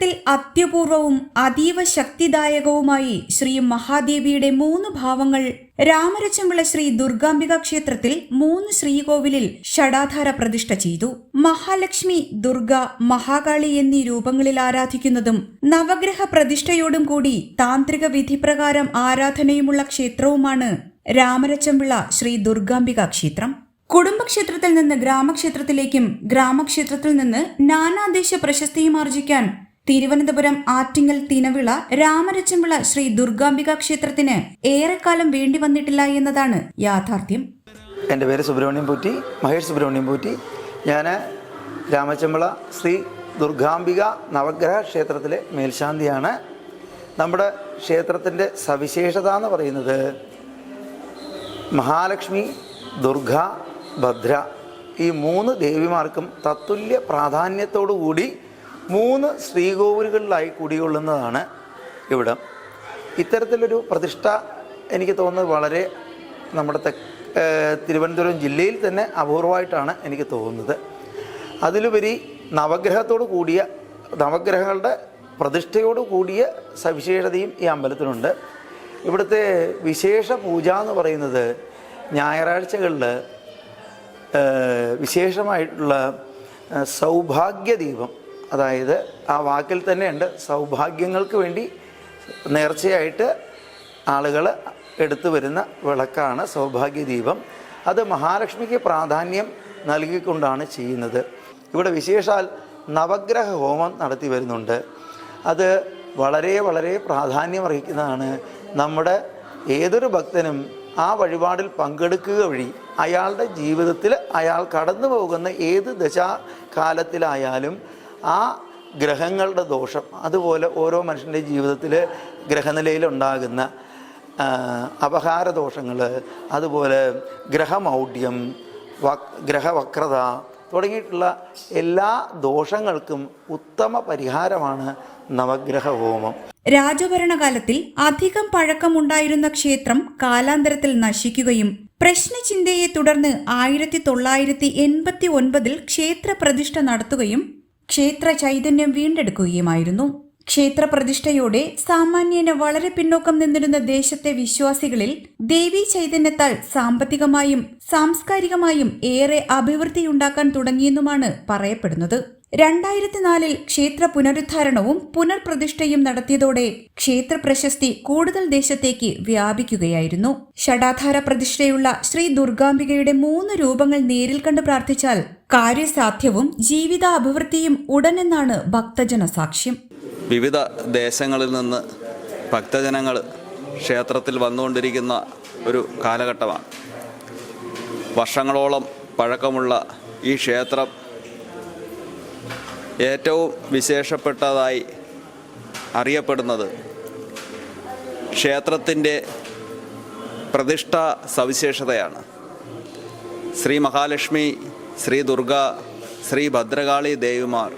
ക്ഷേത്രത്തിൽ അത്യപൂർവവും അതീവ ശക്തിദായകവുമായി ശ്രീ മഹാദേവിയുടെ മൂന്ന് ഭാവങ്ങൾ രാമരച്ചമ്പിള ശ്രീ ദുർഗാംബിക ക്ഷേത്രത്തിൽ മൂന്ന് ശ്രീകോവിലിൽ ഷടാധാര പ്രതിഷ്ഠ ചെയ്തു. മഹാലക്ഷ്മി ദുർഗ മഹാകാളി എന്നീ രൂപങ്ങളിൽ ആരാധിക്കുന്നതും നവഗ്രഹ പ്രതിഷ്ഠയോടും കൂടി താന്ത്രിക വിധിപ്രകാരം ആരാധനയുമുള്ള ക്ഷേത്രവുമാണ് രാമരച്ചമ്പിള ശ്രീ ദുർഗാംബിക ക്ഷേത്രം. കുടുംബക്ഷേത്രത്തിൽ നിന്ന് ഗ്രാമക്ഷേത്രത്തിലേക്കും ഗ്രാമക്ഷേത്രത്തിൽ നിന്ന് നാനാദേശ പ്രശസ്തിയും ആർജിക്കാൻ തിരുവനന്തപുരം ആറ്റിങ്ങൽ തിനവിള രാമരച്ചമ്പിള ശ്രീ ദുർഗാംബിക ക്ഷേത്രത്തിന് ഏറെക്കാലം വേണ്ടി വന്നിട്ടില്ല എന്നതാണ് യാഥാർത്ഥ്യം. എന്റെ പേര് സുബ്രഹ്മണ്യം പൂറ്റി മഹേഷ് സുബ്രഹ്മണ്യം പൂറ്റി. ഞാൻ രാമച്ചമ്പള ശ്രീ ദുർഗാംബിക നവഗ്രഹ ക്ഷേത്രത്തിലെ മേൽശാന്തിയാണ്. നമ്മുടെ ക്ഷേത്രത്തിന്റെ സവിശേഷത എന്ന് പറയുന്നത് മഹാലക്ഷ്മി ദുർഗ ഭദ്ര ഈ മൂന്ന് ദേവിമാർക്കും തത്തുല്യ പ്രാധാന്യത്തോടു കൂടി മൂന്ന് ശ്രീകോവിലുകളിലായി കുടികൊള്ളുന്നതാണ് ഇവിടം. ഇത്തരത്തിലൊരു പ്രതിഷ്ഠ എനിക്ക് തോന്നുന്നത് വളരെ നമ്മുടെ തെ തിരുവനന്തപുരം ജില്ലയിൽ തന്നെ അപൂർവമായിട്ടാണ് എനിക്ക് തോന്നുന്നത്. അതിലുപരി നവഗ്രഹത്തോട് കൂടിയ നവഗ്രഹങ്ങളുടെ പ്രതിഷ്ഠയോട് കൂടിയ സവിശേഷതയും ഈ അമ്പലത്തിനുണ്ട് ഇവിടുത്തെ വിശേഷ പൂജ എന്ന് പറയുന്നത് ഞായറാഴ്ചകളിൽ വിശേഷമായിട്ടുള്ള സൗഭാഗ്യദീപം അതായത് ആ വാക്കിൽ തന്നെയുണ്ട്. സൗഭാഗ്യങ്ങൾക്ക് വേണ്ടി നേർച്ചയായിട്ട് ആളുകൾ എടുത്തു വരുന്ന വിളക്കാണ് സൗഭാഗ്യ ദീപം അത് മഹാലക്ഷ്മിക്ക് പ്രാധാന്യം നൽകിക്കൊണ്ടാണ് ചെയ്യുന്നത്. ഇവിടെ വിശേഷാൽ നവഗ്രഹ ഹോമം നടത്തി വരുന്നുണ്ട്. അത് വളരെ വളരെ പ്രാധാന്യം അർഹിക്കുന്നതാണ്. നമ്മുടെ ഏതൊരു ഭക്തനും ആ വഴിപാടിൽ പങ്കെടുക്കുക വഴി അയാളുടെ ജീവിതത്തിൽ അയാൾ കടന്നു പോകുന്ന ഏത് ദശാകാലത്തിലായാലും ആ ഗ്രഹങ്ങളുടെ ദോഷം അതുപോലെ ഓരോ മനുഷ്യന്റെ ജീവിതത്തിൽ ഗ്രഹനിലയിലുണ്ടാകുന്ന അപഹാര അപഹാരദോഷങ്ങൾ അതുപോലെ ഗ്രഹമൗഢ്യം ഗ്രഹവക്രത തുടങ്ങിയിട്ടുള്ള എല്ലാ ദോഷങ്ങൾക്കും ഉത്തമ പരിഹാരമാണ് നവഗ്രഹ ഹോമം രാജഭരണകാലത്തിൽ അധികം പഴക്കമുണ്ടായിരുന്ന ക്ഷേത്രം കാലാന്തരത്തിൽ നശിക്കുകയും പ്രശ്നചിന്തയെ തുടർന്ന് ആയിരത്തി തൊള്ളായിരത്തി എൺപത്തി ഒൻപതിൽ ക്ഷേത്ര പ്രതിഷ്ഠ നടത്തുകയും ക്ഷേത്ര ചൈതന്യം വീണ്ടെടുക്കുകയുമായിരുന്നു. ക്ഷേത്ര പ്രതിഷ്ഠയോടെ സാമാന്യേന വളരെ പിന്നോക്കം നിന്നിരുന്ന ദേശത്തെ വിശ്വാസികളിൽ ദേവീ ചൈതന്യത്താൽ സാമ്പത്തികമായും സാംസ്കാരികമായും ഏറെ അഭിവൃദ്ധിയുണ്ടാക്കാൻ തുടങ്ങിയെന്നുമാണ് പറയപ്പെടുന്നത്. രണ്ടായിരത്തി നാലിൽ ക്ഷേത്ര പുനരുദ്ധാരണവും പുനർപ്രതിഷ്ഠയും നടത്തിയതോടെ ക്ഷേത്ര പ്രശസ്തി കൂടുതൽ ദേശത്തേക്ക് വ്യാപിക്കുകയായിരുന്നു. ഷടാധാര പ്രതിഷ്ഠയുള്ള ശ്രീ ദുർഗാംബികയുടെ മൂന്ന് രൂപങ്ങൾ നേരിൽ കണ്ട് പ്രാർത്ഥിച്ചാൽ കാര്യസാധ്യവും ജീവിത അഭിവൃദ്ധിയും ഉടനെന്നാണ് ഭക്തജന സാക്ഷ്യം. വിവിധ ദേശങ്ങളിൽ നിന്ന് ഭക്തജനങ്ങൾ ക്ഷേത്രത്തിൽ വന്നുകൊണ്ടിരിക്കുന്ന ഒരു കാലഘട്ടമാണ്. വർഷങ്ങളോളം പഴക്കമുള്ള ഈ ക്ഷേത്രം ഏറ്റവും വിശേഷപ്പെട്ടതായി അറിയപ്പെടുന്നത് ക്ഷേത്രത്തിന്റെ പ്രതിഷ്ഠാ സവിശേഷതയാണ്. ശ്രീ മഹാലക്ഷ്മി ശ്രീ ദുർഗ ശ്രീ ഭദ്രകാളി ദേവിമാർ.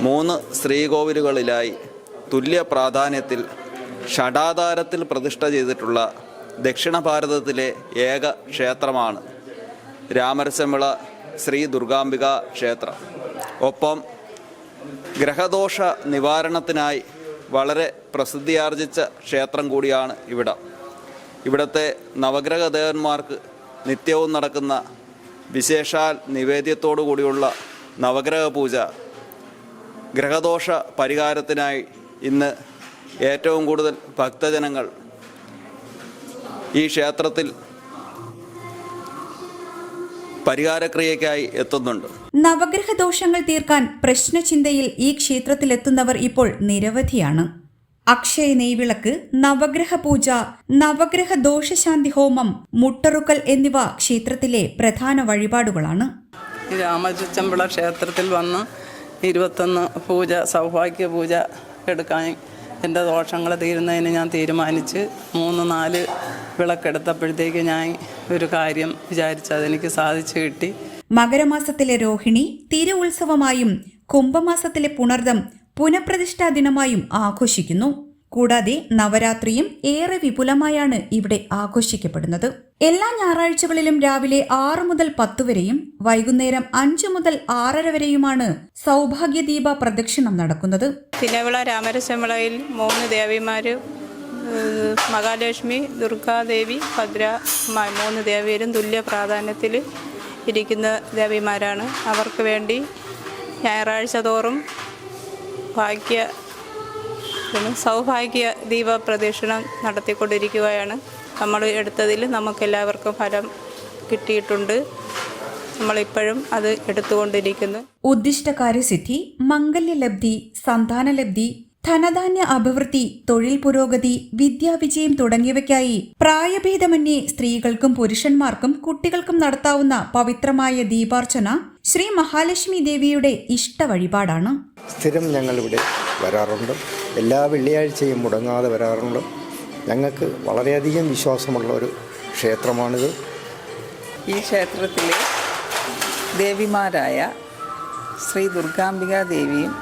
മൂന്ന് ശ്രീകോവിലുകളിലായി തുല്യ പ്രാധാന്യത്തിൽ ഷടാധാരത്തിൽ പ്രതിഷ്ഠ ചെയ്തിട്ടുള്ള ദക്ഷിണ ഭാരതത്തിലെ ഏക ക്ഷേത്രമാണ് രാമരസമിള ശ്രീ ദുർഗാംബിക ക്ഷേത്രം. ഒപ്പം ഗ്രഹദോഷ നിവാരണത്തിനായി വളരെ പ്രസിദ്ധിയാർജിച്ച ക്ഷേത്രം കൂടിയാണ് ഇവിടം. ഇവിടുത്തെ നവഗ്രഹദേവന്മാർക്ക് നിത്യവും നടക്കുന്ന വിശേഷാൽ നിവേദ്യത്തോടു കൂടിയുള്ള നവഗ്രഹ പൂജ ഗ്രഹദോഷ പരിഹാരത്തിനായി ഇന്ന് ഏറ്റവും കൂടുതൽ ഭക്തജനങ്ങൾ ഈ ക്ഷേത്രത്തിൽ പരിഹാരക്രിയയ്ക്കായി എത്തുന്നുണ്ട്. നവഗ്രഹ ദോഷങ്ങൾ തീർക്കാൻ പ്രശ്നചിന്തയിൽ ഈ ക്ഷേത്രത്തിലെത്തുന്നവർ ഇപ്പോൾ നിരവധിയാണ്. അക്ഷയ നെയ്വിളക്ക് നവഗ്രഹ പൂജ നവഗ്രഹ ദോഷശാന്തി ഹോമം മുട്ടറുക്കൽ എന്നിവ ക്ഷേത്രത്തിലെ പ്രധാന വഴിപാടുകളാണ്. രാമചുച്ചമ്പിള ക്ഷേത്രത്തിൽ വന്ന് ഇരുപത്തൊന്ന് പൂജ സൗഭാഗ്യ പൂജ എടുക്കാൻ എന്റെ ദോഷങ്ങൾ തീരുന്നതിന് ഞാൻ തീരുമാനിച്ച് മൂന്ന് നാല് വിളക്കെടുത്തപ്പോഴത്തേക്ക് ഞാൻ ഒരു കാര്യം വിചാരിച്ച് അതെനിക്ക് സാധിച്ചു കിട്ടി. മകരമാസത്തിലെ രോഹിണി തിരു ഉത്സവമായും കുംഭമാസത്തിലെ പുണർദം പുനഃപ്രതിഷ്ഠാ ദിനമായും ആഘോഷിക്കുന്നു. കൂടാതെ നവരാത്രിയും ഏറെ വിപുലമായാണ് ഇവിടെ ആഘോഷിക്കപ്പെടുന്നത്. എല്ലാ ഞായറാഴ്ചകളിലും രാവിലെ ആറ് മുതൽ പത്ത് വരെയും വൈകുന്നേരം അഞ്ച് മുതൽ ആറര വരെയുമാണ് സൗഭാഗ്യദീപ പ്രദക്ഷിണം നടക്കുന്നത്. തിനവിള രാമരശമളയിൽ മൂന്ന് ദേവിമാര് മഹാലക്ഷ്മി ദുർഗാദേവി ഭദ്ര മൂന്ന് ദേവിയരും തുല്യ പ്രാധാന്യത്തിൽ ഇരിക്കുന്ന ദേവിമാരാണ്. അവർക്ക് വേണ്ടി ഞായറാഴ്ച തോറും ഭാഗ്യ സൗഭാഗ്യ ദീപ പ്രദക്ഷിണം നടത്തിക്കൊണ്ടിരിക്കുകയാണ്. നമ്മൾ എടുത്തതിൽ നമുക്കെല്ലാവർക്കും ഫലം കിട്ടിയിട്ടുണ്ട്. നമ്മളിപ്പോഴും അത് എടുത്തുകൊണ്ടിരിക്കുന്നു. ഉദ്ദിഷ്ടകാര്യസിദ്ധി മംഗല്യലബ്ധി സന്താനലബ്ധി ധനധാന്യ അഭിവൃദ്ധി തൊഴിൽ പുരോഗതി വിദ്യാവിജയം തുടങ്ങിയവയ്ക്കായി പ്രായഭേദമന്യേ സ്ത്രീകൾക്കും പുരുഷന്മാർക്കും കുട്ടികൾക്കും നടത്താവുന്ന പവിത്രമായ ദീപാർച്ചന ശ്രീ മഹാലക്ഷ്മി ദേവിയുടെ ഇഷ്ട വഴിപാടാണ് സ്ഥിരം ഞങ്ങളിവിടെ വരാറുണ്ട്. എല്ലാ വെള്ളിയാഴ്ചയും മുടങ്ങാതെ വരാറുണ്ട്. ഞങ്ങൾക്ക് വളരെയധികം വിശ്വാസമുള്ള ഒരു ക്ഷേത്രമാണിത്. ഈ ക്ഷേത്രത്തിലെ ദേവിമാരായ ശ്രീ ദുർഗാംബിക ദേവിയും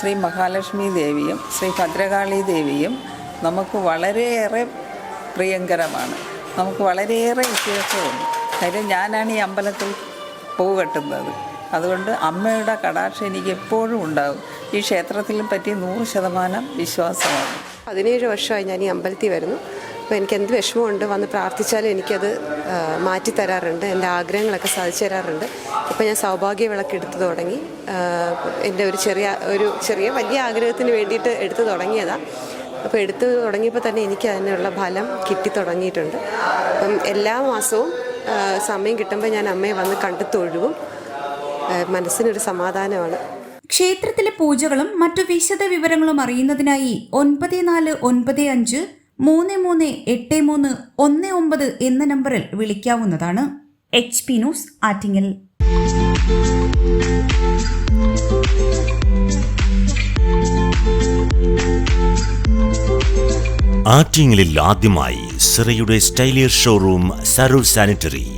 ശ്രീ മഹാലക്ഷ്മി ദേവിയും ശ്രീ ഭദ്രകാളി ദേവിയും നമുക്ക് വളരെയേറെ പ്രിയങ്കരമാണ്. നമുക്ക് വളരെയേറെ വിശ്വാസമുണ്ട്. കാര്യം ഞാനാണ് ഈ അമ്പലത്തിൽ പൂ കെട്ടുന്നത്. അതുകൊണ്ട് അമ്മയുടെ കടാക്ഷം എനിക്ക് എപ്പോഴും ഉണ്ടാകും. ഈ ക്ഷേത്രത്തിലും പറ്റി നൂറ് ശതമാനം വിശ്വാസമാണ്. പതിനേഴ് വർഷമായി ഞാൻ ഈ അമ്പലത്തിൽ വരുന്നു. അപ്പോൾ എനിക്ക് എന്ത് വിഷമമുണ്ട് വന്ന് പ്രാർത്ഥിച്ചാലും എനിക്കത് മാറ്റി തരാറുണ്ട്. എന്റെ ആഗ്രഹങ്ങളൊക്കെ സാധിച്ചു തരാറുണ്ട്. ഇപ്പോൾ ഞാൻ സൗഭാഗ്യ വിളക്ക് എടുത്തു തുടങ്ങി. എന്റെ ഒരു ചെറിയ ഒരു ചെറിയ വലിയ ആഗ്രഹത്തിന് വേണ്ടിയിട്ട് എടുത്തു തുടങ്ങിയതാണ് അപ്പോൾ എടുത്തു തുടങ്ങിയപ്പോൾ തന്നെ എനിക്ക് അതിനുള്ള ഫലം കിട്ടി തുടങ്ങിയിട്ടുണ്ട്. അപ്പം എല്ലാ മാസവും സമയം കിട്ടുമ്പോൾ ഞാൻ അമ്മയെ വന്ന് കണ്ടു തൊഴുവും മനസ്സിനൊരു സമാധാനമാണ്. ക്ഷേത്രത്തിലെ പൂജകളും മറ്റു വിശദ വിവരങ്ങളും അറിയുന്നതിനായി ഒൻപത് നാല് ഒൻപത് അഞ്ച് മൂന്ന് മൂന്ന് എട്ട് മൂന്ന് ഒന്ന് ഒമ്പത് എന്ന നമ്പറിൽ വിളിക്കാവുന്നതാണ്. H P news Attingal. ആറ്റിങ്ങലിൽ ആദ്യമായി സിറയുടെ സ്റ്റൈലിയർ ഷോറൂം സരൂർ സാനിറ്ററി.